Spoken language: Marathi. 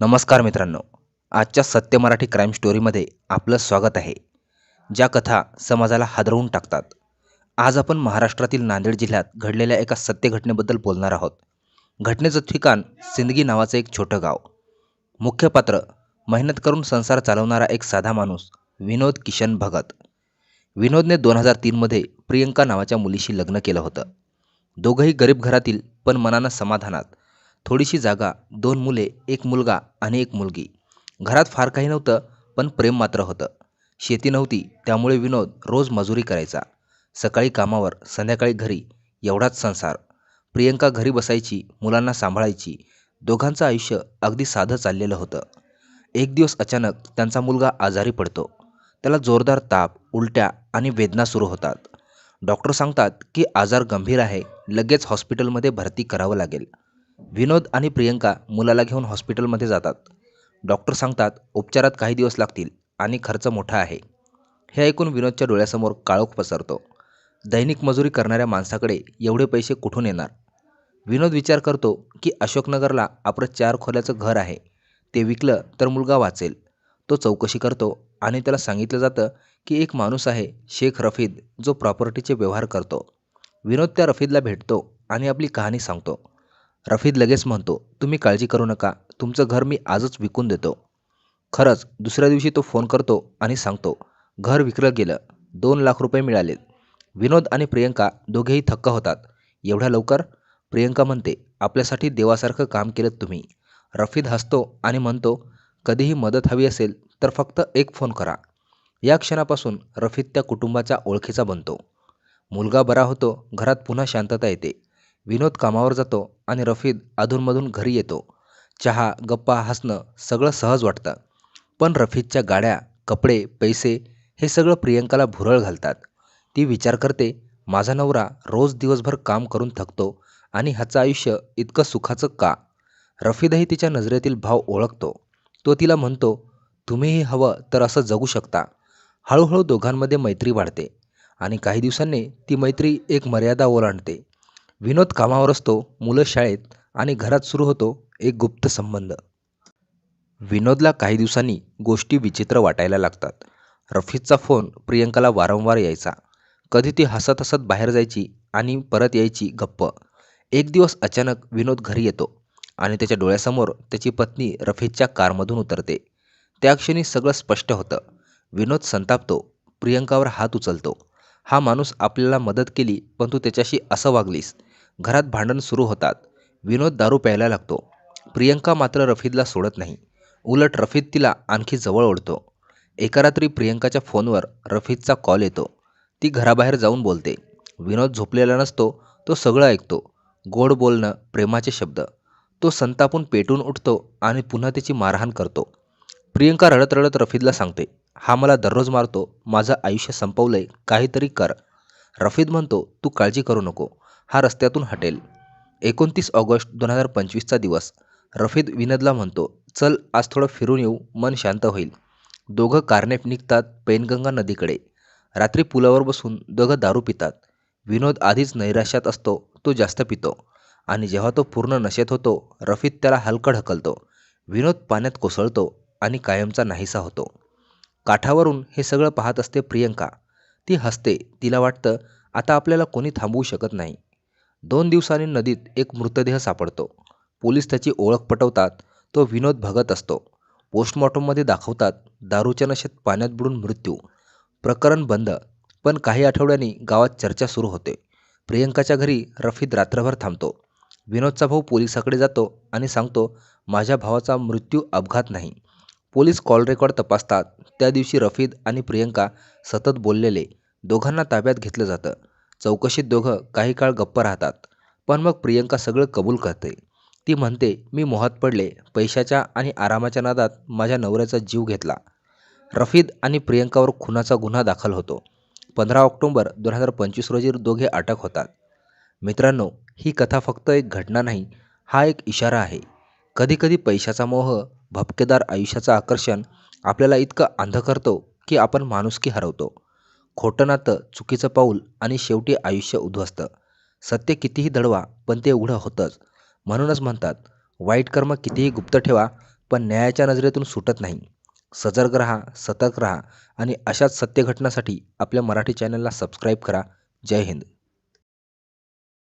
नमस्कार मित्रांनो. आजच्या सत्य मराठी क्राईम स्टोरीमध्ये आपलं स्वागत आहे. ज्या कथा समाजाला हादरवून टाकतात. आज आपण महाराष्ट्रातील नांदेड जिल्ह्यात घडलेल्या एका सत्य घटनेबद्दल बोलणार आहोत. घटनेचं ठिकाण सिंदगी नावाचं एक छोटं गाव. मुख्य पात्र मेहनत करून संसार चालवणारा एक साधा माणूस विनोद किशन भगत. विनोदने दोन हजार तीनमध्ये प्रियंका नावाच्या मुलीशी लग्न केलं होतं. दोघंही गरीब घरातील पण मनानं समाधानात. थोडीशी जागा दोन मुले एक मुलगा आणि एक मुलगी. घरात फार काही नव्हतं पण प्रेम मात्र होतं. शेती नव्हती त्यामुळे विनोद रोज मजुरी करायचा. सकाळी कामावर संध्याकाळी घरी एवढाच संसार. प्रियंका घरी बसायची मुलांना सांभाळायची दोघांचं आयुष्य अगदी साधं चाललेलं होतं. एक दिवस अचानक त्यांचा मुलगा आजारी पडतो. त्याला जोरदार ताप उलट्या आणि वेदना सुरू होतात. डॉक्टर सांगतात की आजार गंभीर आहे लगेच हॉस्पिटलमध्ये भरती करावं लागेल. विनोद आणि प्रियंका मुलाला घेऊन हॉस्पिटलमध्ये जातात. डॉक्टर सांगतात उपचारात काही दिवस लागतील आणि खर्च मोठा आहे. हे ऐकून विनोदच्या डोळ्यासमोर काळोख पसरतो. दैनिक मजुरी करणाऱ्या माणसाकडे एवढे पैसे कुठून येणार? विनोद विचार करतो की अशोकनगरला आपलं चार खोल्याचं घर आहे. ते विकलं तर मुलगा वाचेल. तो चौकशी करतो आणि त्याला सांगितलं जातं की एक माणूस आहे शेख रफीद जो प्रॉपर्टीचे व्यवहार करतो. विनोद त्या रफीदला भेटतो आणि आपली कहाणी सांगतो. रफीद लगेच म्हणतो तुम्ही काळजी करू नका. तुमचं घर मी आजच विकून देतो. खरंच दुसऱ्या दिवशी तो फोन करतो आणि सांगतो घर विकलं गेलं. दोन लाख रुपये मिळालेत. विनोद आणि प्रियंका दोघेही थक्क होतात. एवढ्या लवकर? प्रियंका म्हणते आपल्यासाठी देवासारखं काम केलं तुम्ही. रफीद हसतो आणि म्हणतो कधीही मदत हवी असेल तर फक्त एक फोन करा. या क्षणापासून रफीद त्या कुटुंबाच्या ओळखीचा बनतो. मुलगा बरा होतो घरात पुन्हा शांतता येते. विनोद कामावर जातो आणि रफीद अधूनमधून घरी येतो. चहा गप्पा हसणं सगळं सहज वाटतं. पण रफीदच्या गाड्या कपडे पैसे हे सगळं प्रियंकाला भुरळ घालतात. ती विचार करते माझा नवरा रोज दिवसभर काम करून थकतो आणि ह्याचं आयुष्य इतकं सुखाचं का? रफीदही तिच्या नजरेतील भाव ओळखतो. तो तिला म्हणतो तुम्हीही हवं तर असं जगू शकता. हळूहळू दोघांमध्ये मैत्री वाढते आणि काही दिवसांनी ती मैत्री एक मर्यादा ओलांडते. विनोद कामावर असतो मुलं शाळेत आणि घरात सुरू होतो एक गुप्त संबंध. विनोदला काही दिवसांनी गोष्टी विचित्र वाटायला लागतात. रफीजचा फोन प्रियंकाला वारंवार यायचा. कधी ती हसत हसत बाहेर जायची आणि परत यायची गप्प. एक दिवस अचानक विनोद घरी येतो आणि त्याच्या डोळ्यासमोर त्याची पत्नी रफीजच्या कारमधून उतरते. त्या क्षणी सगळं स्पष्ट होतं. विनोद संतापतो प्रियंकावर हात उचलतो. हा माणूस आपल्याला मदत केली पण तू त्याच्याशी असं वागलीस. घरात भांडण सुरू होतात. विनोद दारू प्यायला लागतो. प्रियंका मात्र रफीदला सोडत नाही. उलट रफीद तिला आणखी जवळ ओढतो. एका रात्री प्रियंकाच्या फोनवर रफीदचा कॉल येतो. ती घराबाहेर जाऊन बोलते. विनोद झोपलेला नसतो तो सगळं ऐकतो. गोड बोलणं प्रेमाचे शब्द. तो संतापून पेटून उठतो आणि पुन्हा तिची मारहाण करतो. प्रियंका रडत रडत रफीदला सांगते हा मला दररोज मारतो. माझं आयुष्य संपवलंय. काहीतरी कर. रफीद म्हणतो तू काळजी करू नको. हा रस्त्यातून हटेल. एकोणतीस ऑगस्ट दोन हजार पंचवीसचा दिवस. रफीद विनोदला म्हणतो चल आज थोडं फिरून येऊ मन शांत होईल. दोघं कारने निघतात पैनगंगा नदीकडे. रात्री पुलावर बसून दोघं दारू पितात. विनोद आधीच नैराश्यात असतो तो जास्त पितो. आणि जेव्हा तो पूर्ण नशेत होतो रफीद त्याला हलकं ढकलतो. विनोद पाण्यात कोसळतो आणि कायमचा नाहीसा होतो. काठावरून हे सगळं पाहत असते प्रियंका. ती हसते तिला वाटतं आता आपल्याला कोणी थांबवू शकत नाही. दोन दिवसांनी नदीत एक मृतदेह सापडतो. पोलीस त्याची ओळख पटवतात तो विनोद भगत असतो. पोस्टमॉर्टममध्ये दाखवतात दारूच्या नशेत पाण्यात बुडून मृत्यू. प्रकरण बंद पण काही आठवड्यांनी गावात चर्चा सुरू होते. प्रियंकाच्या घरी रफीद रात्रभर थांबतो. विनोदचा भाऊ पोलिसाकडे जातो आणि सांगतो माझ्या भावाचा मृत्यू अपघात नाही. पोलीस कॉल रेकॉर्ड तपासतात. त्या दिवशी रफीद आणि प्रियंका सतत बोललेले दोघांना ताब्यात घेतलं जातं. चौकशीत दोघं काही काळ गप्प राहतात. पण मग प्रियंका सगळं कबूल करते. ती म्हणते मी मोहात पडले. पैशाच्या आणि आरामाच्या नादात माझ्या नवऱ्याचा जीव घेतला. रफीद आणि प्रियंकावर खुनाचा गुन्हा दाखल होतो. पंधरा ऑक्टोंबर दोन हजार पंचवीस रोजी दोघे अटक होतात. मित्रांनो ही कथा फक्त एक घटना नाही हा एक इशारा आहे. कधीकधी पैशाचा मोह भपकेदार आयुष्याचं आकर्षण आपल्याला इतकं अंध करतो की आपण माणुसकी हरवतो. खोटं नातं चुकीचं पाऊल आणि शेवटी आयुष्य उद्ध्वस्त. सत्य कितीही दडवा पण ते उघडं होतंच. म्हणूनच म्हणतात वाईट कर्म कितीही गुप्त ठेवा पण न्यायाच्या नजरेतून सुटत नाही. सजर्ग राहा सतर्क राहा आणि अशाच सत्य घटनासाठी आपल्या मराठी चॅनलला सबस्क्राईब करा. जय हिंद.